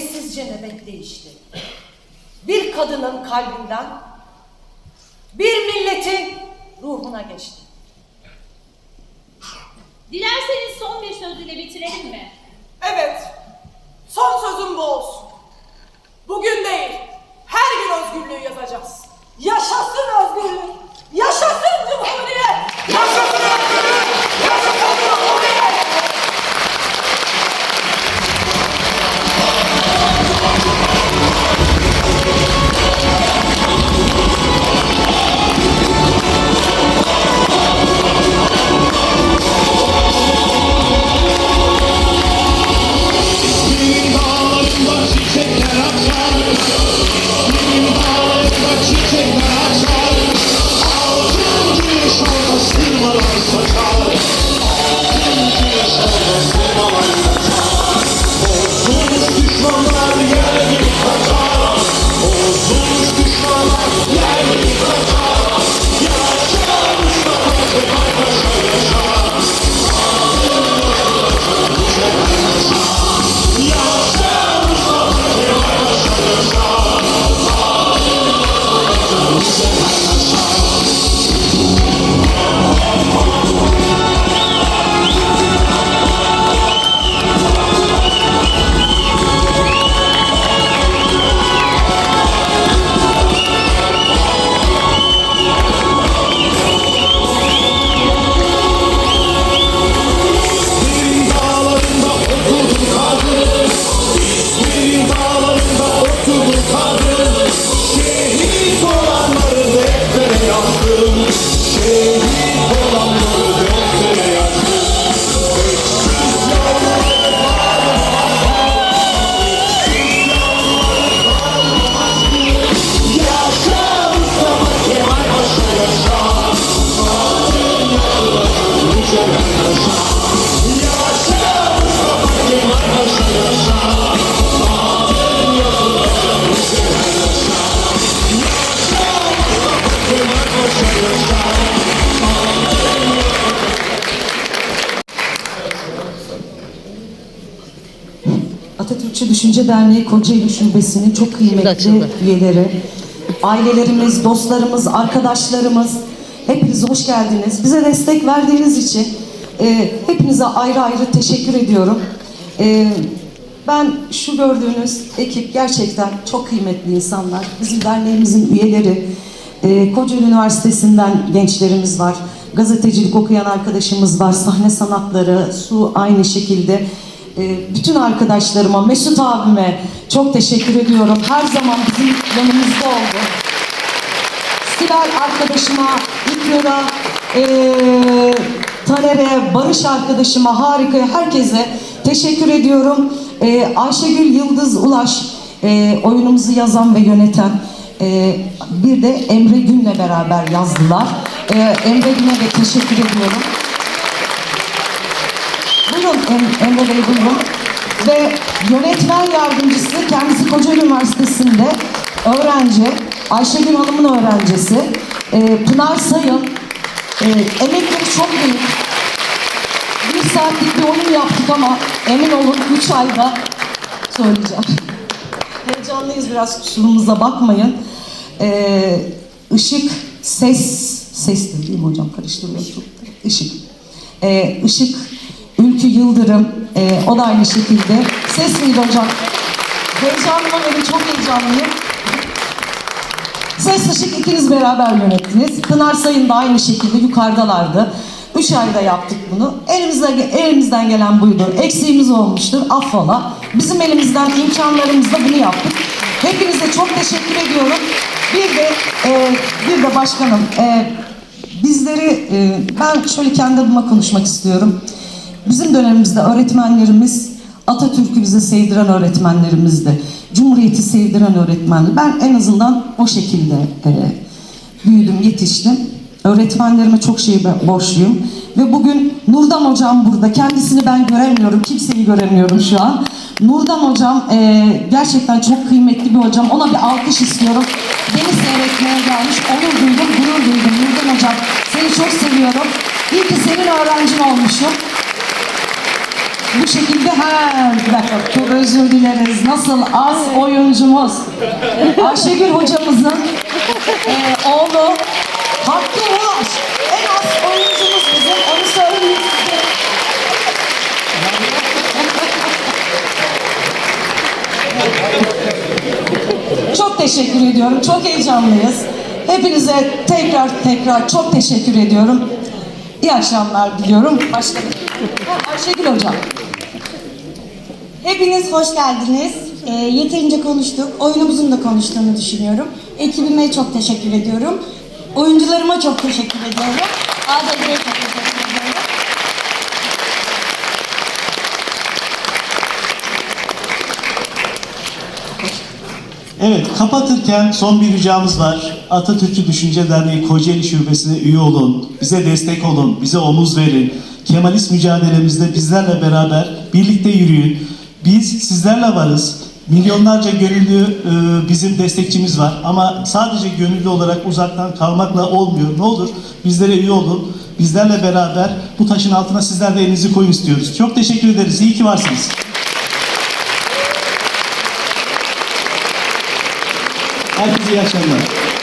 sessizce nöbet değişti. Bir kadının kalbinden bir milletin ruhuna geçti. Dilerseniz son bir sözüyle bitirelim mi? Evet, son sözüm bu Atatürkçü Düşünce Derneği Kocaeli Şubesi'nin çok kıymetli üyeleri, ailelerimiz, dostlarımız, arkadaşlarımız, hepiniz hoş geldiniz. Bize destek verdiğiniz için e, hepinize ayrı ayrı teşekkür ediyorum. E, ben şu gördüğünüz ekip gerçekten çok kıymetli insanlar. Bizim derneğimizin üyeleri, e, Kocaeli Üniversitesi'nden gençlerimiz var. Gazetecilik okuyan arkadaşımız var. Sahne sanatları, su aynı şekilde. E, bütün arkadaşlarıma, Mesut abime çok teşekkür ediyorum. Her zaman bizim yanımızda oldu. Sibel arkadaşıma, İknur'a, eee Taner'e, Barış arkadaşıma, harika herkese teşekkür ediyorum. Eee, Ayşegül Yıldız Ulaş eee, oyunumuzu yazan ve yöneten eee, bir de Emre Gün'le beraber yazdılar. Eee, Emre Gün'e de teşekkür ediyorum. Buyurun em, Emre Bey buyurun. Ve yönetmen yardımcısı kendisi Kocaeli Üniversitesi'nde öğrenci. Ayşegül Hanım'ın öğrencisi. Ee, Pınar Sayın. Ee, emekleri çok büyük. Bir saatlik bir oyun yaptık ama emin olun 3 ayda söyleyeceğim. Heyecanlıyız biraz kusurumuza bakmayın. Ee, ışık, ses, ses değil mi hocam karıştırıyorum çok. Işık. Ee, Işık, Ülkü Yıldırım, ee, o da aynı şekilde. Ses miydi hocam? Heyecanlıma benim çok heyecanlıyım. Ses Işık ikiniz beraber yönettiniz. Pınar Sayın da aynı şekilde yukarıdalardı. Üç ayda yaptık bunu. Elimizden, elimizden gelen buydu. Eksiğimiz olmuştur. Affola. Bizim elimizden, imkanlarımızla bunu yaptık. Hepinize çok teşekkür ediyorum. Bir de, e, bir de başkanım, e, bizleri, e, ben şöyle kendi adıma konuşmak istiyorum. Bizim dönemimizde öğretmenlerimiz Atatürk'ü bize sevdiren öğretmenlerimizdi. Cumhuriyeti sevdiren öğretmenler. Ben en azından o şekilde e, büyüdüm, yetiştim. Öğretmenlerime çok şey borçluyum. Ve bugün Nurdan Hocam burada. Kendisini ben göremiyorum. Kimseyi göremiyorum şu an. Nurdan Hocam e, gerçekten çok kıymetli bir hocam. Ona bir alkış istiyorum. Beni seyretmeye gelmiş. Onur duydum, gurur duydum. Nurdan Hocam seni çok seviyorum. İyi ki senin öğrencin olmuşum. Bu şekilde ha, bir dakika çok özür dileriz. Nasıl az oyuncumuz Ayşegül hocamızın e, oğlu Hakkı Ulaş. En az oyuncumuz bizim onu söyleyeyim size. Çok teşekkür ediyorum. Çok heyecanlıyız. Hepinize tekrar tekrar çok teşekkür ediyorum. İyi akşamlar diliyorum. Başlayalım. Ha, Ayşegül Hocam. Hepiniz hoş geldiniz. Ee, yeterince konuştuk. Oyunumuzun da konuştuğunu düşünüyorum. Ekibime çok teşekkür ediyorum. Oyuncularıma çok teşekkür ediyorum. ADG'ye çok teşekkür ediyorum. Evet, kapatırken son bir ricamız var. Atatürkçü Düşünce Derneği Kocaeli Şubesi'ne üye olun, bize destek olun, bize omuz verin. Kemalist mücadelemizde bizlerle beraber birlikte yürüyün. Biz sizlerle varız. Milyonlarca gönüllü e, bizim destekçimiz var ama sadece gönüllü olarak uzaktan kalmakla olmuyor. Ne olur bizlere üye olun. Bizlerle beraber bu taşın altına sizler de elinizi koyun istiyoruz. Çok teşekkür ederiz. İyi ki varsınız. Herkese iyi akşamlar.